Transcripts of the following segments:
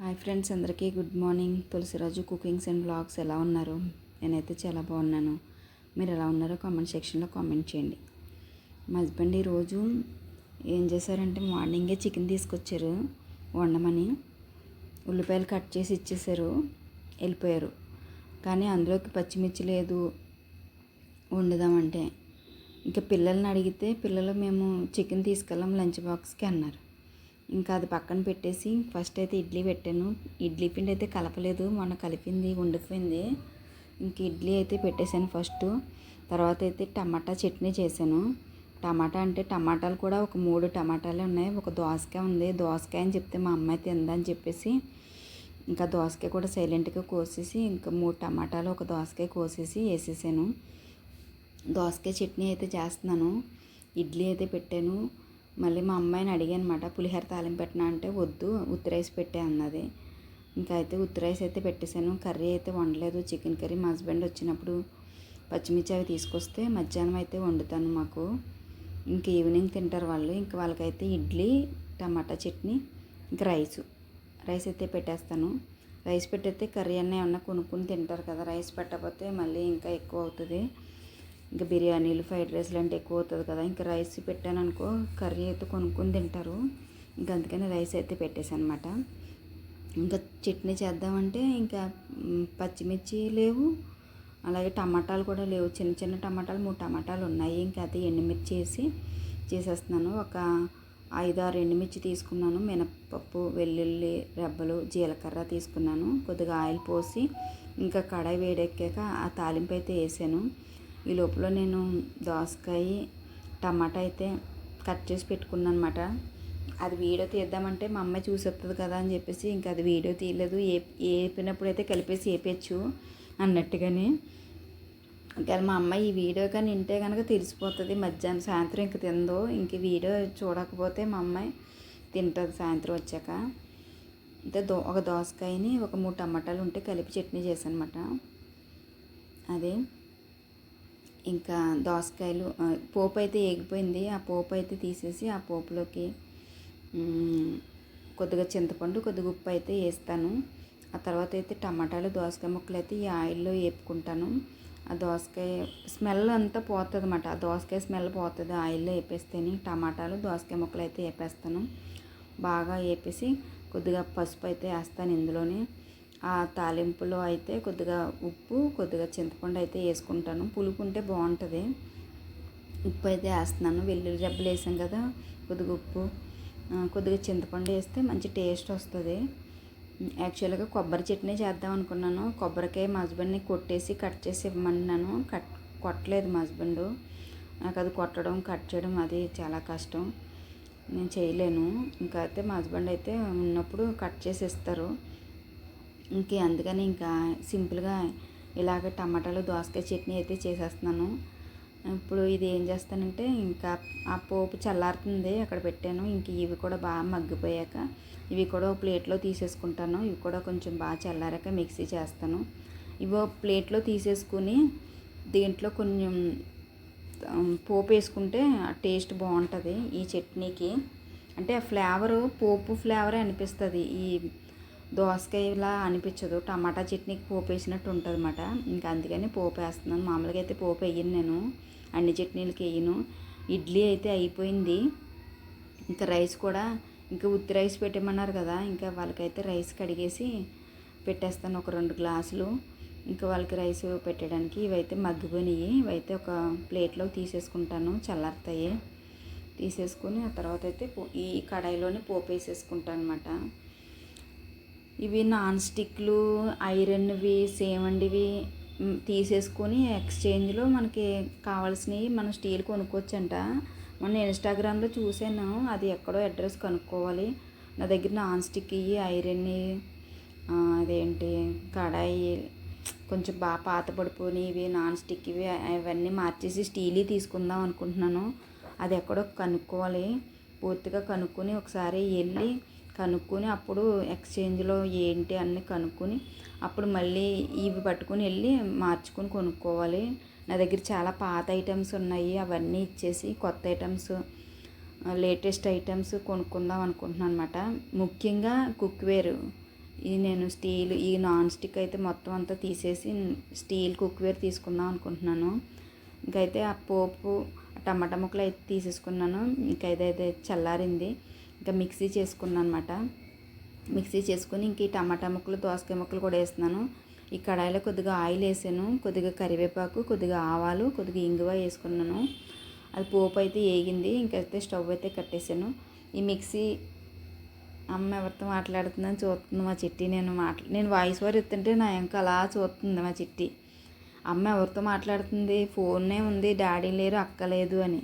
Hi friends అందరికీ good morning. Tulasiraju cookings and blogs ఎలా ఉన్నారు? నేనైతే చాలా బాగున్నాను. మీరు ఎలా ఉన్నారో కామెంట్ సెక్షన్లో కామెంట్ చేయండి. మా హస్బెండ్ ఈరోజు ఏం చేశారంటే మార్నింగే చికెన్ తీసుకొచ్చారు వండమని. ఉల్లిపాయలు కట్ చేసి ఇచ్చేసారు వెళ్ళిపోయారు. కానీ అందులోకి పచ్చిమిర్చి లేదు వండుదామంటే. ఇంకా పిల్లల్ని అడిగితే పిల్లలు మేము చికెన్ తీసుకెళ్ళాం లంచ్ బాక్స్కి అన్నారు. ఇంకా అది పక్కన పెట్టేసి ఫస్ట్ అయితే ఇడ్లీ పెట్టాను. ఇడ్లీ పిండి అయితే కలపలేదు మొన్న కలిపింది ఉండిపోయింది ఇంక ఇడ్లీ అయితే పెట్టేశాను ఫస్ట్ తర్వాత అయితే టమాటా చట్నీ చేశాను. టమాటా అంటే టమాటాలు కూడా ఒక మూడు టమాటాలే ఉన్నాయి. ఒక దోసకాయ ఉంది. దోసకాయ అని చెప్తే మా అమ్మాయి తిందని చెప్పేసి ఇంకా దోసకాయ కూడా సైలెంట్గా కోసేసి ఇంకా మూడు టమాటాలు ఒక దోసకాయ కోసేసి వేసేసాను. దోసకాయ చట్నీ అయితే చేస్తున్నాను. ఇడ్లీ అయితే పెట్టాను. మళ్ళీ మా అమ్మాయిని అడిగాను అనమాట పులిహోర తాలింపు పెట్టినా? అంటే వద్దు ఉత్తి రైస్ పెట్టే అన్నది. ఇంకా అయితే ఉత్తి రైస్ అయితే పెట్టేశాను. కర్రీ అయితే వండలేదు. చికెన్ కర్రీ మా హస్బెండ్ వచ్చినప్పుడు పచ్చిమిర్చి అవి తీసుకొస్తే మధ్యాహ్నం అయితే వండుతాను మాకు. ఇంక ఈవినింగ్ తింటారు వాళ్ళు. ఇంక వాళ్ళకైతే ఇడ్లీ టమాటా చట్నీ ఇంకా రైసు. రైస్ అయితే పెట్టేస్తాను. రైస్ పెట్టేస్తే కర్రీ అన్న ఏమన్నా కొనుక్కొని తింటారు కదా రైస్ పెట్టకపోతే మళ్ళీ ఇంకా ఎక్కువ అవుతుంది. ఇంకా బిర్యానీలు ఫ్రైడ్ రైస్లు అంటే ఎక్కువ అవుతుంది కదా. ఇంకా రైస్ పెట్టాను అనుకో కర్రీ అయితే కొనుక్కొని తింటారు. ఇంకా అందుకని రైస్ అయితే పెట్టేశాను అనమాట ఇంకా చట్నీ చేద్దామంటే ఇంకా పచ్చిమిర్చి లేవు. అలాగే టమాటాలు కూడా లేవు. చిన్న చిన్న టమాటాలు మూడు టమాటాలు ఉన్నాయి. ఇంకా అది ఎండుమిర్చి వేసి చేసేస్తున్నాను. ఒక ఐదు ఆరు ఎండుమిర్చి తీసుకున్నాను. మినప్పప్పు వెల్లుల్లి రెబ్బలు జీలకర్ర తీసుకున్నాను. కొద్దిగా ఆయిల్ పోసి ఇంకా కడాయి వేడెక్కాక ఆ తాలింపు అయితే వేసాను. ఈ లోపల నేను దోసకాయ టమాటా అయితే కట్ చేసి పెట్టుకున్నాను అనమాట అది వీడియో తీద్దామంటే మా అమ్మాయి చూసేస్తుంది కదా అని చెప్పేసి ఇంకా అది వీడియో తీయలేదు. ఏ ఏపినప్పుడు అయితే కలిపేసి వేపచ్చు అన్నట్టుగానే. కానీ మా అమ్మాయి ఈ వీడియో కానీ వింటే కనుక తెలిసిపోతుంది. మధ్యాహ్నం సాయంత్రం ఇంక తిందో ఇంక వీడియో చూడకపోతే మా అమ్మాయి తింటుంది సాయంత్రం వచ్చాక. అంటే దో ఒక దోసకాయని ఒక మూడు టమాటాలు ఉంటే కలిపి చట్నీ చేశాను అనమాట అదే. ఇంకా దోసకాయలు పోపు అయితే ఏగిపోయింది. ఆ పోపు అయితే తీసేసి ఆ పోపులోకి కొద్దిగా చింతపండు కొద్దిగా ఉప్పు అయితే వేస్తాను. ఆ తర్వాత అయితే టమాటాలు దోసకాయ ముక్కలు అయితే ఈ ఆయిల్లో వేపుకుంటాను. ఆ దోసకాయ స్మెల్ అంతా పోతుంది అన్నమాట. ఆ దోసకాయ స్మెల్ పోతుంది ఆయిల్లో వేపేస్తేనే. టమాటాలు దోసకాయ ముక్కలు అయితే వేపేస్తాను. బాగా వేపేసి కొద్దిగా పసుపు అయితే వేస్తాను ఇందులోనే. ఆ తాలింపులో అయితే కొద్దిగా ఉప్పు కొద్దిగా చింతపండు అయితే వేసుకుంటాను. పులుపు ఉంటే బాగుంటుంది. ఉప్పు అయితే వేస్తున్నాను. వెల్లుల్లి రెబ్బలు వేసాం కదా కొద్దిగా ఉప్పు కొద్దిగా చింతపండు వేస్తే మంచి టేస్ట్ వస్తుంది. యాక్చువల్గా కొబ్బరి చట్నీ చేద్దాం అనుకున్నాను. కొబ్బరికాయ మా హస్బెండ్ని కొట్టేసి కట్ చేసి ఇవ్వమన్నాను. కట్ కొట్టలేదు మా హస్బెండ్. నాకు అది కొట్టడం కట్ చేయడం అది చాలా కష్టం. నేను చేయలేను. ఇంకా అయితే మా హస్బెండ్ అయితే ఉన్నప్పుడు కట్ చేసి ఇస్తారు. ఇంకే అందుకని ఇంకా సింపుల్గా ఇలాగ టమాటాలు దోసకాయ చట్నీ అయితే చేసేస్తున్నాను. ఇప్పుడు ఇది ఏం చేస్తానంటే ఇంకా ఆ పోపు చల్లారుతుంది అక్కడ పెట్టాను. ఇంక ఇవి కూడా బాగా మగ్గిపోయాక ఇవి కూడా ప్లేట్లో తీసేసుకుంటాను. ఇవి కూడా కొంచెం బాగా చల్లారాక మిక్సీ చేస్తాను. ఇవి ప్లేట్లో తీసేసుకుని దీంట్లో కొంచెం పోపు వేసుకుంటే టేస్ట్ బాగుంటుంది ఈ చట్నీకి. అంటే ఆ ఫ్లేవరు పోపు ఫ్లేవరే అనిపిస్తుంది ఈ దోసకాయలా అనిపించదు. టమాటా చట్నీకి పోపు వేసినట్టు ఉంటుంది అనమాట ఇంకా అందుకని పోపు వేస్తున్నాను మామూలుగా అయితే పోపు వేయను నేను. అన్ని చట్నీలకి వేయను ఇడ్లీ అయితే అయిపోయింది. ఇంకా రైస్ కూడా ఇంకా ఉత్తి రైస్ పెట్టమన్నారు కదా. ఇంకా వాళ్ళకైతే రైస్ కడిగేసి పెట్టేస్తాను. ఒక రెండు గ్లాసులు. ఇంకా వాళ్ళకి రైస్ పెట్టడానికి ఇవైతే మగ్గిపోయినాయి. ఇవైతే ఒక ప్లేట్లో తీసేసుకుంటాను. చల్లారుతాయి. తీసేసుకొని ఆ తర్వాత అయితే ఈ కడాయిలోనే పోపు వేసేసుకుంటాను అనమాట ఇవి నాన్ స్టిక్లు ఐరన్వి సేమండివి తీసేసుకొని ఎక్స్చేంజ్లో మనకి కావాల్సినవి మనం స్టీల్ కొనుక్కోవచ్చంట. మొన్న ఇన్స్టాగ్రామ్లో చూసాను అది ఎక్కడో అడ్రస్ కనుక్కోవాలి. నా దగ్గర నాన్ స్టిక్ ఇవి ఐరన్ అదేంటి కడాయి కొంచెం బాగా పాత పడిపోయినవి నాన్ స్టిక్ ఇవి అవన్నీ మార్చేసి స్టీల్ తీసుకుందాం అనుకుంటున్నాను. అది ఎక్కడో కనుక్కోవాలి. పూర్తిగా కనుక్కొని ఒకసారి వెళ్ళి కనుక్కొని అప్పుడు ఎక్స్చేంజ్లో ఏంటి అన్నీ కనుక్కొని అప్పుడు మళ్ళీ ఇవి పట్టుకుని వెళ్ళి మార్చుకొని కొనుక్కోవాలి. నా దగ్గర చాలా పాత ఐటమ్స్ ఉన్నాయి. అవన్నీ ఇచ్చేసి కొత్త ఐటమ్స్ లేటెస్ట్ ఐటమ్స్ కొనుక్కుందాం అనుకుంటున్నాను అనమాట ముఖ్యంగా కుక్వేర్. ఈ నేను స్టీల్ ఈ నాన్ స్టిక్ అయితే మొత్తం అంతా తీసేసి స్టీల్ కుక్వేర్ తీసుకుందాం అనుకుంటున్నాను. ఇంకైతే ఆ పోపు టమాటా ముక్కలు అయితే తీసేసుకున్నాను. ఇంకైతే అయితే చల్లారింది. ఇంకా మిక్సీ చేసుకున్నాను అనమాట మిక్సీ చేసుకుని ఇంక ఈ టమాటా ముక్కలు దోసకాయ ముక్కలు కూడా వేస్తున్నాను. ఈ కడాయిలో కొద్దిగా ఆయిల్ వేసాను. కొద్దిగా కరివేపాకు కొద్దిగా ఆవాలు కొద్దిగా ఇంగువ వేసుకున్నాను. అది పోపు అయితే వేగింది. ఇంకైతే స్టవ్ అయితే కట్టేసాను. ఈ మిక్సీ అమ్మ ఎవరితో మాట్లాడుతుందని చూస్తుంది మా చిట్టి. నేను మాట్లా నేను వాయిస్ ఓవర్ ఎత్తుంటే నా ఇంకా అలా చూస్తుంది మా చిట్టి. అమ్మ ఎవరితో మాట్లాడుతుంది? ఫోన్నే ఉంది. డాడీ లేరు అక్క లేదు అని.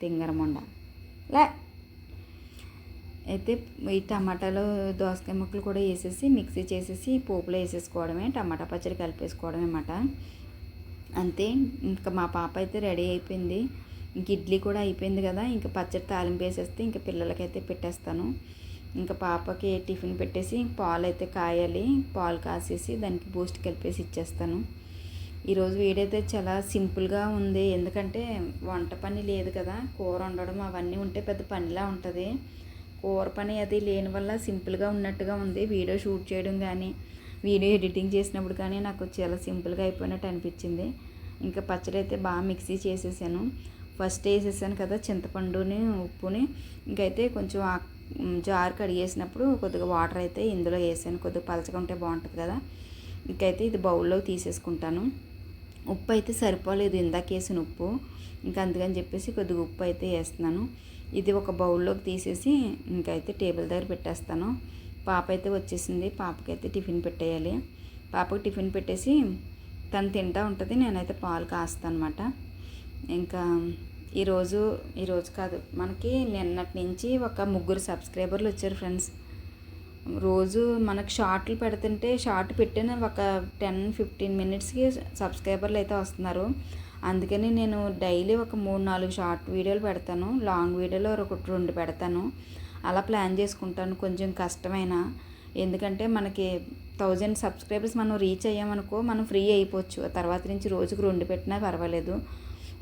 తింగరమొండ. లే అయితే ఈ టమాటాలు దోసకాయ ముక్కలు కూడా వేసేసి మిక్సీ చేసేసి పోపులో వేసేసుకోవడమే టమాటా పచ్చడి కలిపేసుకోవడమే అన్నమాట. అంతే. ఇంకా మా పాప అయితే రెడీ అయిపోయింది. ఇంక ఇడ్లీ కూడా అయిపోయింది కదా. ఇంకా పచ్చడి తాలింపు వేసేస్తే ఇంకా పిల్లలకైతే పెట్టేస్తాను. ఇంకా పాపకి టిఫిన్ పెట్టేసి పాలు అయితే కాయాలి. పాలు కాసేసి దానికి బూస్ట్ కలిపేసి ఇచ్చేస్తాను. ఈరోజు వీడైతే చాలా సింపుల్గా ఉంది. ఎందుకంటే వంట పని లేదు కదా. కూర వండడం అవన్నీ ఉంటే పెద్ద పనిలా ఉంటుంది. కూర పని అది లేని వల్ల సింపుల్గా ఉన్నట్టుగా ఉంది. వీడియో షూట్ చేయడం కానీ వీడియో ఎడిటింగ్ చేసినప్పుడు కానీ నాకు చాలా సింపుల్గా అయిపోయినట్టు అనిపించింది. ఇంకా పచ్చడి అయితే బాగా మిక్సీ చేసేసాను. ఫస్ట్ వేసేసాను కదా చింతపండుని ఉప్పుని. ఇంకైతే కొంచెం జార్ కడిగేసినప్పుడు కొద్దిగా వాటర్ అయితే ఇందులో వేసాను. కొద్దిగా పలచగా ఉంటే బాగుంటుంది కదా. ఇంకైతే ఇది బౌల్లో తీసేసుకుంటాను. ఉప్పు అయితే సరిపోలేదు ఇందాక వేసిన ఉప్పు. ఇంకా అందుకని చెప్పేసి కొద్దిగా ఉప్పు అయితే వేస్తున్నాను. ఇది ఒక బౌల్లోకి తీసేసి ఇంకైతే టేబుల్ దగ్గర పెట్టేస్తాను. పాప అయితే వచ్చేసింది. పాపకైతే టిఫిన్ పెట్టేయాలి. పాపకి టిఫిన్ పెట్టేసి తను తింటూ ఉంటుంది. నేనైతే పాలు కాస్తాను అనమాట ఇంకా ఈరోజు ఈరోజు కాదు మనకి నిన్నటి నుంచి ఒక ముగ్గురు సబ్స్క్రైబర్లు వచ్చారు ఫ్రెండ్స్. రోజు మనకు షార్ట్లు పెడుతుంటే షార్ట్ పెట్టిన ఒక టెన్ ఫిఫ్టీన్ మినిట్స్కి సబ్స్క్రైబర్లు అయితే వస్తున్నారు. అందుకని నేను డైలీ ఒక మూడు నాలుగు షార్ట్ వీడియోలు పెడతాను. లాంగ్ వీడియోలో ఒక రెండు పెడతాను. అలా ప్లాన్ చేసుకుంటాను. కొంచెం కష్టమైన. ఎందుకంటే మనకి థౌజండ్ సబ్స్క్రైబర్స్ మనం రీచ్ అయ్యామనుకో మనం ఫ్రీ అయిపోవచ్చు. తర్వాత నుంచి రోజుకు రెండు పెట్టినా పర్వాలేదు.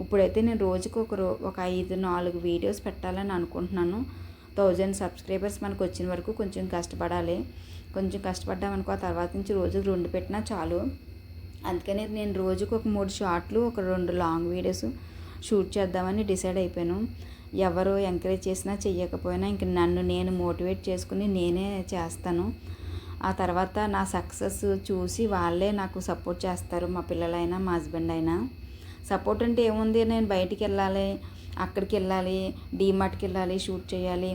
ఇప్పుడైతే నేను రోజుకు ఒక రో ఒక ఐదు నాలుగు వీడియోస్ పెట్టాలని అనుకుంటున్నాను. థౌజండ్ సబ్స్క్రైబర్స్ మనకు వచ్చిన వరకు కొంచెం కష్టపడాలి. కొంచెం కష్టపడ్డామనుకో ఆ తర్వాత నుంచి రోజుకు రెండు పెట్టినా చాలు. అందుకని నేను రోజుకు ఒక మూడు షార్ట్లు ఒక రెండు లాంగ్ వీడియోస్ షూట్ చేద్దామని డిసైడ్ అయిపోయాను. ఎవరు ఎంకరేజ్ చేసినా చెయ్యకపోయినా ఇంక నన్ను నేను మోటివేట్ చేసుకుని నేనే చేస్తాను. ఆ తర్వాత నా సక్సెస్ చూసి వాళ్ళే నాకు సపోర్ట్ చేస్తారు మా పిల్లలైనా మా హస్బెండ్ అయినా సపోర్ట్ అంటే ఏముంది? నేను బయటికి వెళ్ళాలి అక్కడికి వెళ్ళాలి డీమార్ట్కి వెళ్ళాలి షూట్ చేయాలి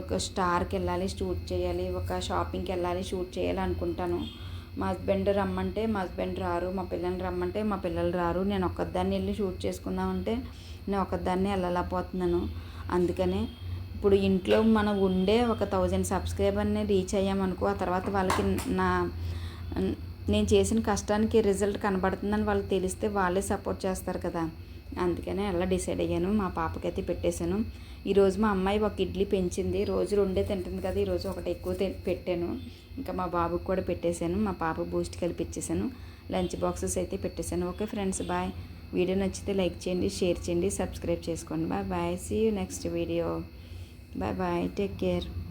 ఒక స్టార్కి వెళ్ళాలి షూట్ చేయాలి ఒక షాపింగ్కి వెళ్ళాలి షూట్ చేయాలి అనుకుంటాను. మా హస్బెండ్ రమ్మంటే మా హస్బెండ్ రారు మా పిల్లల్ని రమ్మంటే మా పిల్లలు రారు. నేను ఒక్కదాన్ని వెళ్ళి షూట్ చేసుకుందామంటే నేను ఒకదాన్ని వెళ్ళలేకపోతున్నాను. అందుకనే ఇప్పుడు ఇంట్లో మనం ఉండే ఒక థౌజండ్ సబ్స్క్రైబర్ని రీచ్ అయ్యామనుకో ఆ తర్వాత వాళ్ళకి నా నేను చేసిన కష్టానికి రిజల్ట్ కనబడుతుందని వాళ్ళకి తెలిస్తే వాళ్ళే సపోర్ట్ చేస్తారు కదా. అందుకనే అలా డిసైడ్ అయ్యాను. మా పాపకైతే పెట్టేశాను. ఈరోజు మా అమ్మాయి ఒక ఇడ్లీ పెంచింది. రోజు రెండే తింటుంది కదా ఈరోజు ఒకటి ఎక్కువ పెట్టాను. ఇంకా మా బాబుకి కూడా పెట్టేశాను. మా పాప బూస్ట్ కలిపి లంచ్ బాక్సెస్ అయితే పెట్టేశాను. Okay friends bye. వీడియో నచ్చితే లైక్ చేయండి షేర్ చేయండి సబ్స్క్రైబ్ చేసుకోండి. Bye bye. See you next video bye bye. Take care